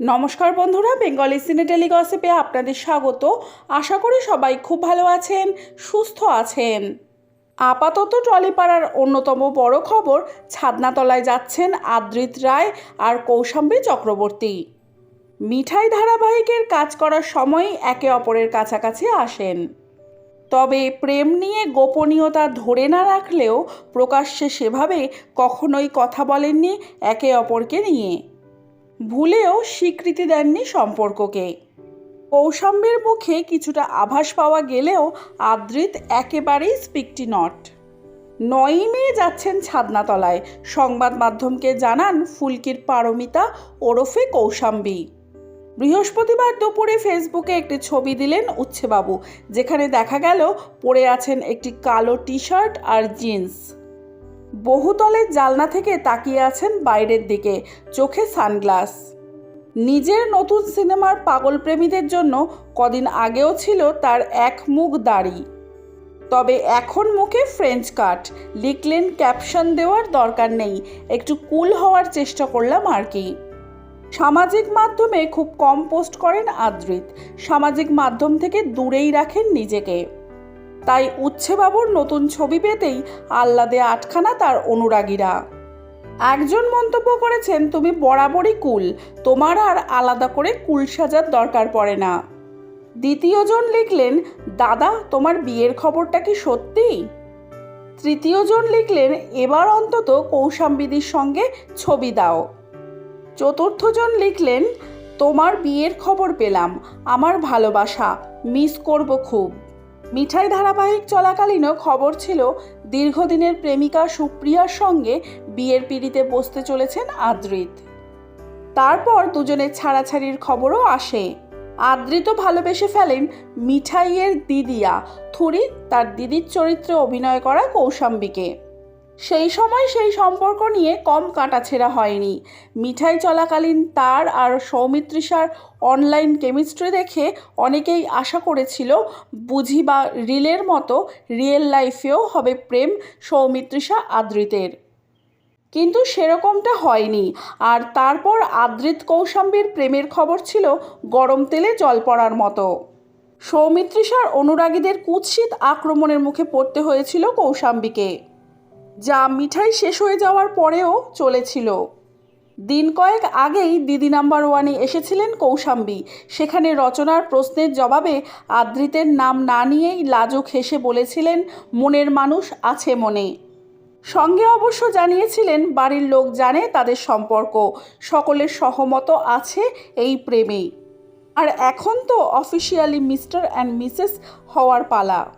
নমস্কার বন্ধুরা বেঙ্গলি সিনে টেলিগসিপে আপনাদের স্বাগত। আশা করি সবাই খুব ভালো আছেন, সুস্থ আছেন। আপাতত টলিপাড়ার অন্যতম বড় খবর, ছাদনাতলায় যাচ্ছেন আদ্রিত রায় আর কৌশাম্বী চক্রবর্তী। মিঠাই ধারাবাহিকের কাজ করার সময়ই একে অপরের কাছাকাছি আসেন। তবে প্রেম নিয়ে গোপনীয়তা ধরে না রাখলেও প্রকাশ্যে সেভাবে কখনোই কথা বলেননি একে অপরকে নিয়ে। ভুলেও স্বীকৃতি দেননি সম্পর্ককে। কৌশাম্বের মুখে কিছুটা আভাস পাওয়া গেলেও আদ্রিত একেবারেই স্পিকটি নট। নয়ই মে যাচ্ছেন ছাদনাতলায়। সংবাদ মাধ্যমকে জানান ফুলকির পারমিতা ওরফে কৌশাম্বী। বৃহস্পতিবার দুপুরে ফেসবুকে একটি ছবি দিলেন উচ্ছেবাবু, যেখানে দেখা গেল পরে আছেন একটি কালো টি শার্ট আর জিন্স। বহুতলের জালনা থেকে তাকিয়ে আছেন বাইরের দিকে, চোখে সানগ্লাস। নিজের নতুন সিনেমার পাগল প্রেমীদের জন্য কদিন আগেও ছিল তার এক মুখ দাড়ি। তবে এখন মুখে ফ্রেঞ্চ কাট, লিখলেন ক্যাপশন দেওয়ার দরকার নেই, একটু কুল হওয়ার চেষ্টা করলাম আর কি। সামাজিক মাধ্যমে খুব কম পোস্ট করেন আদ্রিত, সামাজিক মাধ্যম থেকে দূরেই রাখেন নিজেকে। তাই উচ্ছেবাবুর নতুন ছবি পেতেই আহ্লাদে আটখানা তার অনুরাগীরা। একজন মন্তব্য করেছেন, তুমি বরাবরই কুল, তোমার আর আলাদা করে কুল সাজার দরকার পড়ে না। দ্বিতীয়জন লিখলেন, দাদা, তোমার বিয়ের খবরটা কি সত্যি? তৃতীয়জন লিখলেন, এবার অন্তত কৌশাম্বিদির সঙ্গে ছবি দাও। চতুর্থজন লিখলেন, তোমার বিয়ের খবর পেলাম, আমার ভালোবাসা, মিস করব খুব। মিঠাই ধারাবাহিক চলাকালীনও খবর ছিল, দীর্ঘদিনের প্রেমিকা সুপ্রিয়ার সঙ্গে বিয়ের পিড়িতে বসতে চলেছেন আদ্রিত। তারপর দুজনের ছাড়াছাড়ির খবরও আসে। আদ্রিত ভালোবেসে ফেলেন মিঠাইয়ের দিদিয়া, থুরি তার দিদির চরিত্রে অভিনয় করা কৌশাম্বীকে। সেই সময় সেই সম্পর্ক নিয়ে কম কাটাছেড়া হয়নি। মিঠাই চলাকালীন তার আর সৌমিত্রিষার অনলাইন কেমিস্ট্রি দেখে অনেকেই আশা করেছিল, বুঝি বা রিলের মতো রিয়েল লাইফেও হবে প্রেম সৌমিত্রিষা আদ্রিতের। কিন্তু সেরকমটা হয়নি। আর তারপর আদ্রিত কৌশাম্বীর প্রেমের খবর ছিল গরম তেলে জল পড়ার মতো। সৌমিত্রিষার অনুরাগীদের কুৎসিত আক্রমণের মুখে পড়তে হয়েছিল কৌশাম্বীকে। যা মিঠাই শেষ হয়ে যাওয়ার পরেও চলেছিল। দিন কয়েক আগেই দিদি নাম্বার ওয়ানে এসেছিলেন কৌশাম্বী। সেখানে রচনার প্রশ্নের জবাবে আদ্রিতের নাম না নিয়েই লাজুক হেসে বলেছিলেন, মনের মানুষ আছে মনে। সঙ্গে অবশ্য জানিয়েছিলেন, বাড়ির লোক জানে তাদের সম্পর্ক, সকলের সহমত আছে এই প্রেমেই। আর এখন তো অফিসিয়ালি মিস্টার অ্যান্ড মিসেস হওয়ার পালা।